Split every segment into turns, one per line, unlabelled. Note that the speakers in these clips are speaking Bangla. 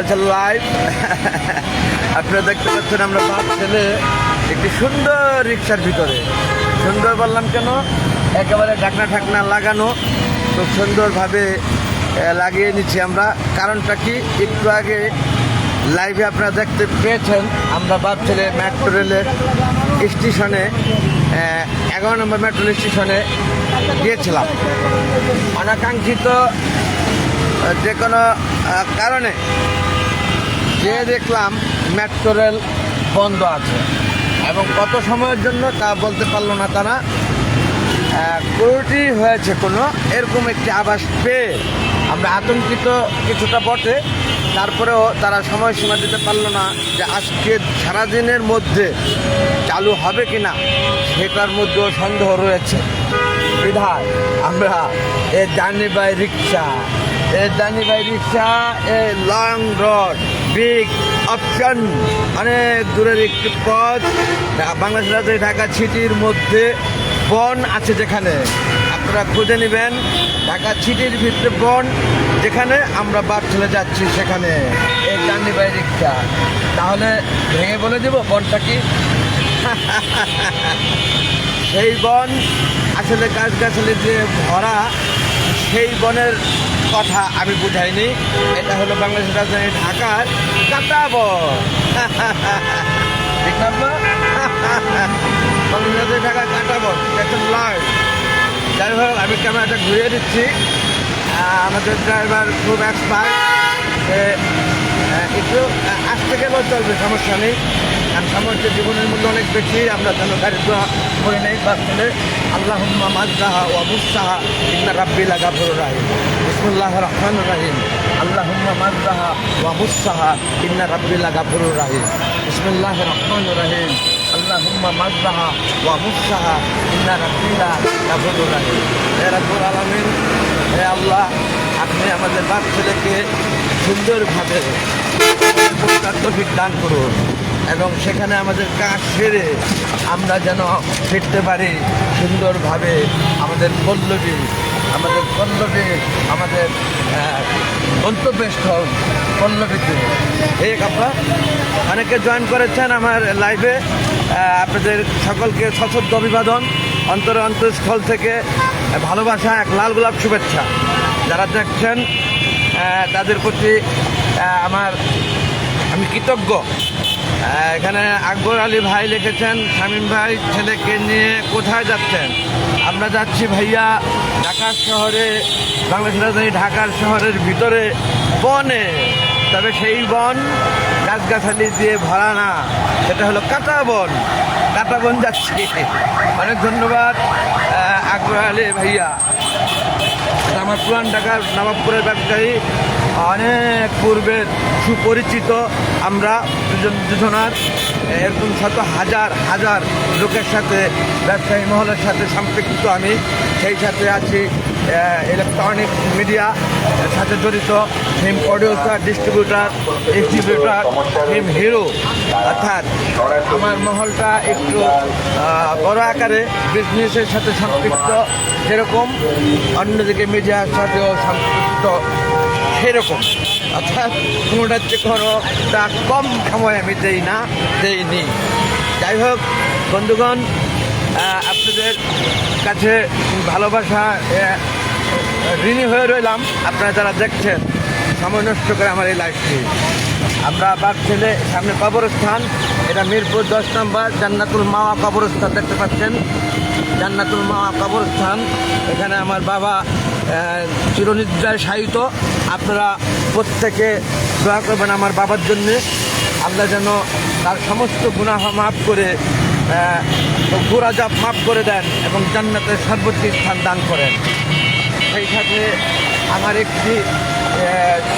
চলছে লাইভ আপনারা দেখতে পাচ্ছেন আমরা বাপ ছেলে একটি সুন্দর রিক্সার ভিতরে। সুন্দর বললাম কেন? একেবারে ঢাকনা ঢাকনা লাগানো, খুব সুন্দরভাবে লাগিয়ে নিচ্ছি আমরা। কারণটা কি? একটু আগে লাইভে আপনারা দেখতে পেয়েছেন, আমরা বাপ ছেলে মেট্রো রেলের স্টেশনে এগারো নম্বর মেট্রো স্টেশনে গিয়েছিলাম। অনাকাঙ্ক্ষিত যে কোনো কারণে যে দেখলাম মেট্রো রেল বন্ধ আছে। এবং কত সময়ের জন্য তা বলতে পারল না তারা। ক্রুটি হয়েছে কোনো, এরকম একটি আভাস পেয়ে আমরা আতঙ্কিত কিছুটা বটে। তারপরেও তারা সময়সীমা দিতে পারল না যে আজকে সারাদিনের মধ্যে চালু হবে কি না, সেটার মধ্যেও সন্দেহ রয়েছে। বিধায় আমরা a journey by rickshaw, a journey by rickshaw, a long rod. Big option. অনেক দূরের একটি পথ। বাংলাদেশ রাজধানী ঢাকা সিটির মধ্যে বন আছে যেখানে। আপনারা খুঁজে নেবেন ঢাকা সিটির ভিতরে বন, যেখানে আমরা বাদ চলে যাচ্ছি সেখানে। এই জার্নি বাই রিক্সা। তাহলে ভেঙে বলে দেবো বনটা কি? সেই বন, আসলে গাছগাছালি যে ভরা, সেই বনের কথা আমি বুঝাইনি। এটা হলো বাংলাদেশের রাজধানী ঢাকার যাই হোক, আমি ক্যামেরাটা ঘুরিয়ে দিচ্ছি। আমাদের ড্রাইভার খুব এক্সপার্ট একটু আজ থেকে চলবে, সমস্যা নেই। সামর্থ্য জীবনের মূল্য অনেক বেশি। আমরা যেন গাড়ি দোয়া করে নেই বা ফেলে আল্লাহ মাজদাহা ও আবুসাহা ইন্না রাব্বি লাগা ভরো রাহিম। বিসমুল্লাহ রহমান রাহিম। আল্লাহ মাজদাহা ও আবুসাহা ইন্না রাব্বি লাগা ভরো রাহিম। বিসমুল্লাহ রহমান রাহিম। ও আবুসাহা ইন্না রাব্বি লাগা ভরো রাহিম। হে রাব্বুল আলামিন, হে আল্লাহ, আপনি আমাদের বাপ ছেলেকে সুন্দরভাবে দান করুন। এবং সেখানে আমাদের কাজ সেরে আমরা যেন ফিরতে পারি সুন্দরভাবে আমাদের পল্লবী আমাদের পল্লবী, আমাদের গন্তব্যস্থল পল্লবীতে। এই কাপড় অনেকে জয়েন করেছেন আমার লাইভে আপনাদের সকলকে সশব্দ অভিবাদন। অন্তর অন্তঃস্থল থেকে ভালোবাসা, এক লাল গোলাপ শুভেচ্ছা। যারা দেখছেন তাদের প্রতি আমার, আমি কৃতজ্ঞ। এখানে আকবর আলী ভাই লিখেছেন, শামীম ভাই ছেলেকে নিয়ে কোথায় যাচ্ছেন? আমরা যাচ্ছি ভাইয়া ঢাকার শহরে, বাংলাদেশ রাজধানী ঢাকার শহরের ভিতরে বনে। তবে সেই বন গাছগাছালি দিয়ে ভরা না, সেটা হলো কাটা বন। কাটা বন যাচ্ছি। অনেক ধন্যবাদ আকবর আলী ভাইয়া। আমার পুরান ঢাকার নবাবপুরের ব্যবসায়ী অনেক পূর্বের সুপরিচিত আমরা দুজন দুজনার, এরকম শত হাজার হাজার লোকের সাথে, ব্যবসায়ী মহলের সাথে সম্পৃক্ত আমি। সেই সাথে আছি ইলেকট্রনিক মিডিয়া সাথে জড়িত হিম প্রডিউসার ডিস্ট্রিবিউটার ডিস্ট্রিবিউটার হিম হিরো অর্থাৎ আমার মহলটা একটু বড় আকারে বিজনেসের সাথে সম্পৃক্ত, যেরকম অন্যদিকে মিডিয়ার সাথেও সম্পৃক্ত। সেরকম। অর্থাৎ কোনোটার চেয়ে কোনোটা কম সময় আমি দেই না, দেইনি। যাই হোক, বন্ধুগণ আপনাদের কাছে ভালোবাসা ঋণী হয়ে রইলাম। আপনারা যারা দেখছেন, সময় নষ্ট করে আমার এই লাইফটি আমরা বাঘ ছেলে, সামনে কবরস্থান। এটা মিরপুর দশ নম্বর, জান্নাতুল মাওয়া কবরস্থান, দেখতে পাচ্ছেন? জান্নাতুল মাওয়া কবরস্থান। এখানে আমার বাবা চিরনিদ্রায় শায়িত। আপনারা প্রত্যেকে দোয়া করবেন আমার বাবার জন্যে। আল্লাহ যেন তার সমস্ত গুনাহ মাফ করে গুরাজাব মাফ করে দেন এবং জান্নাতের সর্বোচ্চ স্থান দান করেন। সেই সাথে আমার একটি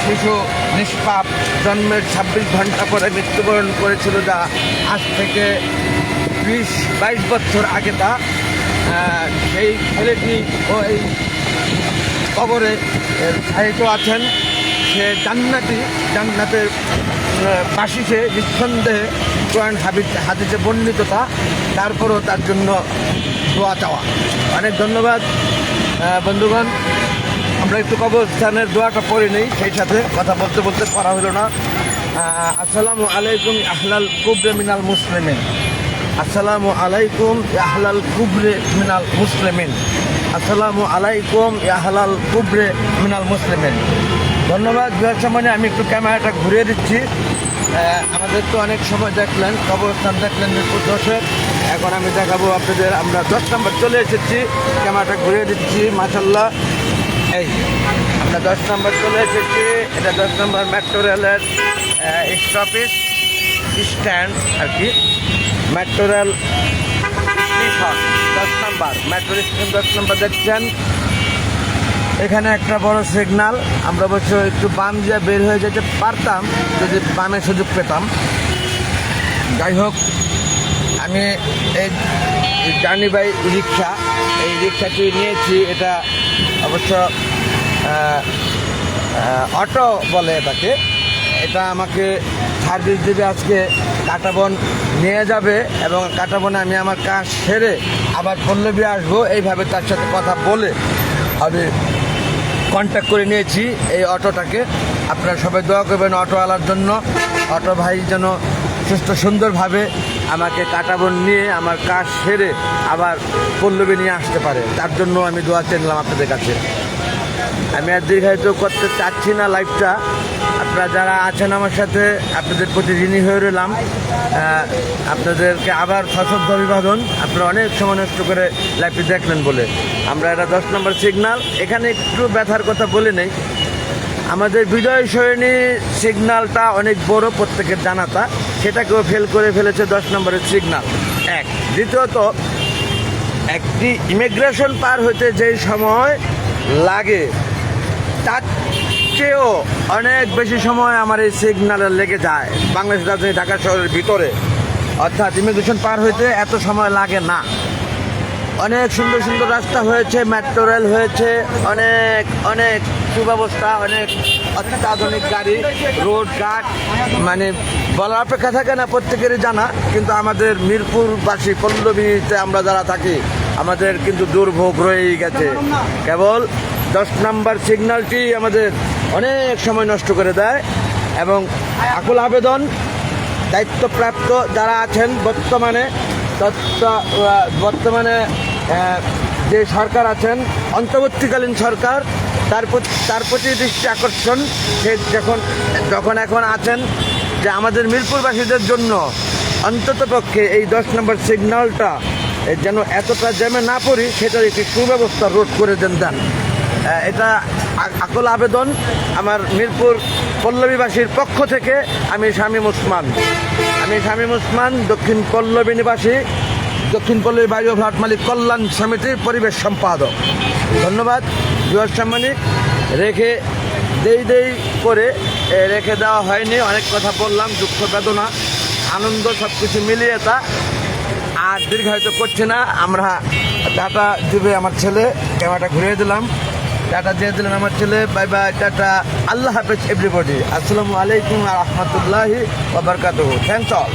শিশু নিষ্পাপ জন্মের ছাব্বিশ ঘণ্টা পরে মৃত্যুবরণ করেছিল যা আজ থেকে বিশ, বাইশ বছর আগে তা সেই ছেলেটি ও এই কবরে সাহিত্য আছেন। সে জান্নাতি, জান্নাতের বাসিসে নিঃসন্দেহে কোরআন হাবিজ হাদিসে বর্ণিত তা, তারপরও তার জন্য দোয়া চাওয়া। অনেক ধন্যবাদ। বন্ধুগণ, আমরা একটু কবরস্থানের দোয়াটা পড়ে নেই, সেই সাথে কথা বলতে বলতে পড়া হলো না। আসসালামু আলাইকুম আহলাল কুবরে মিনাল মুসলিমিন। আসসালামু আলাইকুম আহলাল কুবরে মিনাল মুসলিমিন। আসসালামু আলাইকুম আহলাল কুবরে মিনাল মুসলিমিন। ধন্যবাদ বিহার সম্মানে আমি একটু ক্যামেরাটা ঘুরিয়ে দিচ্ছি। আমাদের তো অনেক সময় দেখলেন, কবরস্থান দেখলেন মিরপুর দশের এখন আমি দেখাবো আপনাদের, আমরা দশ নম্বর চলে এসেছি। ক্যামেরাটা ঘুরিয়ে দিচ্ছি মাসাল্লাহ এই, আমরা দশ নম্বর চলে এসেছি। এটা দশ নম্বর মেট্রো রেলের স্টপেজ, স্ট্যান্ড আর কি। মেট্রো রেল স্টেশন দশ নম্বর। মেট্রো স্টেশন দশ নম্বর দেখছেন? এখানে একটা বড় সিগনাল আমরা অবশ্য একটু বাম দিয়ে বের হয়ে যেতে পারতাম, যদি বামে সুযোগ পেতাম। যাই হোক, আমি এই জার্নি বাই রিক্সা। এই রিক্সাটি নিয়েছি। এটা অবশ্য অটো বলে এটাকে। এটা আমাকে সার্ভিস দেবে আজকে কাটাবন নিয়ে যাবে এবং কাটাবনে আমি আমার কাজ সেরে আবার পল্লবী আসব, এইভাবে তার সাথে কথা বলে আমি কন্ট্যাক্ট করে নিয়েছি এই অটোটাকে। আপনারা সবাই দোয়া করবেন অটোওয়ালার জন্য। অটো ভাই যেন সুস্থ সুন্দরভাবে আমাকে কাটাবন নিয়ে আমার কাজ সেরে আবার পল্লবী নিয়ে আসতে পারে। তার জন্য আমি দোয়া চেনলাম আপনাদের কাছে। আমি আর দীর্ঘায়িত করতে চাচ্ছি না লাইফটা আপনারা যারা আছেন আমার সাথে, আপনাদের প্রতি ঋণী হয়ে রইলাম। আপনাদেরকে আবার সশব্দ অভিবাদন। আপনারা অনেক সময় নষ্ট করে লাইফটি দেখলেন বলে। আমরা এটা দশ নম্বর সিগনাল এখানে একটু ব্যথার কথা বলে নেই। আমাদের বিজয় সরণী সিগনালটা অনেক বড় প্রত্যেকের জানাতা। সেটাকেও ফেল করে ফেলেছে দশ নম্বরের সিগনাল এক। দ্বিতীয়ত, একটি ইমিগ্রেশন পার হতে যেই সময় লাগে, তার চেয়েও অনেক বেশি সময় আমার এই সিগনালে লেগে যায়। বাংলাদেশ রাজধানী ঢাকা শহরের ভিতরে। অর্থাৎ ইমিগ্রেশন পার হইতে এত সময় লাগে না। অনেক সুন্দর সুন্দর রাস্তা হয়েছে মেট্রো রেল হয়েছে, অনেক অনেক সুব্যবস্থা, অনেক অত্যাধুনিক গাড়ি রোড ঘাট মানে বলার অপেক্ষা থাকে না প্রত্যেকেরই জানা, কিন্তু আমাদের মিরপুরবাসী পল্লবীতে আমরা যারা থাকি, আমাদের কিন্তু দুর্ভোগ রয়েই গেছে। কেবল দশ নাম্বার সিগন্যালটি আমাদের অনেক সময় নষ্ট করে দেয় এবং আকুল আবেদন দায়িত্বপ্রাপ্ত যারা আছেন বর্তমানে বর্তমানে যে সরকার আছেন, অন্তর্বর্তীকালীন সরকার, তার প্রতি তার প্রতি দৃষ্টি আকর্ষণ। সে যখন যখন এখন আছেন যে আমাদের মিরপুরবাসীদের জন্য অন্তত পক্ষে এই দশ নম্বর সিগন্যালটা যেন এতটা জ্যামে না পড়ি, সেটার একটি সুব্যবস্থা রোধ করে দেন দেন। এটা আকল আবেদন আমার মিরপুর পল্লবীবাসীর পক্ষ থেকে আমি শামীম ওসমান আমি শামীম ওসমান দক্ষিণ পল্লবী নিবাসী। দক্ষিণ পল্লবী বায়ু ফ্লাট মালিক কল্যাণ সমিতির পরিবেশ সম্পাদক। ধন্যবাদ, বিভাগ সাম্মানিক। রেখে দেই দেই করে রেখে দেওয়া হয়নি। অনেক কথা বললাম, দুঃখ, বেদনা, আনন্দ সব কিছু মিলিয়ে তা আর দীর্ঘায়িত করছে না। আমরা টাটা দিবে আমার ছেলে, ক্যামেরাটা ঘুরিয়ে দিলাম। টাটা দিয়ে দিলেন আমার ছেলে। Bye bye, tata. আল্লাহ হাফেজ এভরিবডি আসসালামু আলাইকুম রহমতুল্লাহি ওবরকাত থ্যাংকস অল